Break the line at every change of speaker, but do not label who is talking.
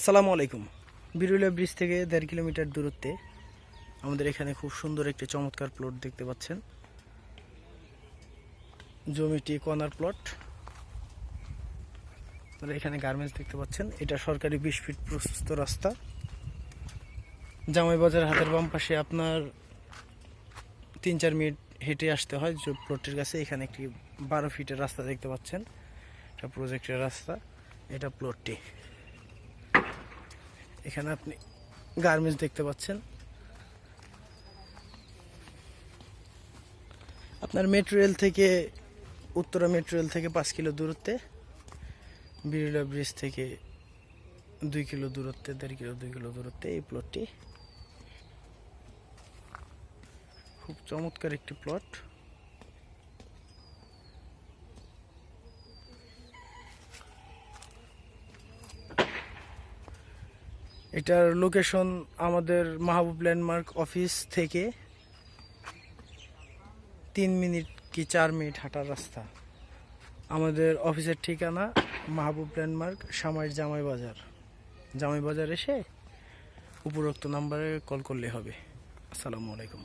আসসালামু আলাইকুম। বিরুলিয়া ব্রিজ থেকে দেড় কিলোমিটার দূরত্বে আমাদের এখানে খুব সুন্দর একটি চমৎকার প্লট দেখতে পাচ্ছেন। জমিটি কর্নার প্লট আপনারা এখানে গার্মেন্টস দেখতে পাচ্ছেন। এটা সরকারি বিশ ফিট প্রশস্ত রাস্তা। জামাই বাজার হাতের বাম পাশে আপনার তিন চার মিনিট হেঁটে আসতে হয়। যে প্লটটির কাছে এখানে একটি বারো ফিটের রাস্তা দেখতে পাচ্ছেন। এটা প্রজেক্টের রাস্তা। এটা প্লটটি এখানে আপনি গার্মেন্টস দেখতে পাচ্ছেন। আপনার মেট্রো রেল থেকে, উত্তরা মেট্রো রেল থেকে পাঁচ কিলো দূরত্বে বিরলা ব্রিজ থেকে দুই কিলো দূরত্বে, দেড় কিলো, দুই কিলো দূরত্বে এই প্লটটি খুব চমৎকার একটি প্লট এটার লোকেশন আমাদের মাহবুব ল্যান্ডমার্ক অফিস থেকে তিন মিনিট কি চার মিনিট হাঁটার রাস্তা। আমাদের অফিসের ঠিকানা মাহবুব ল্যান্ডমার্ক সামাইয়ের জামাই বাজার। জামাই বাজার এসে উপরোক্ত নাম্বারে কল করলে হবে। আসসালামু আলাইকুম।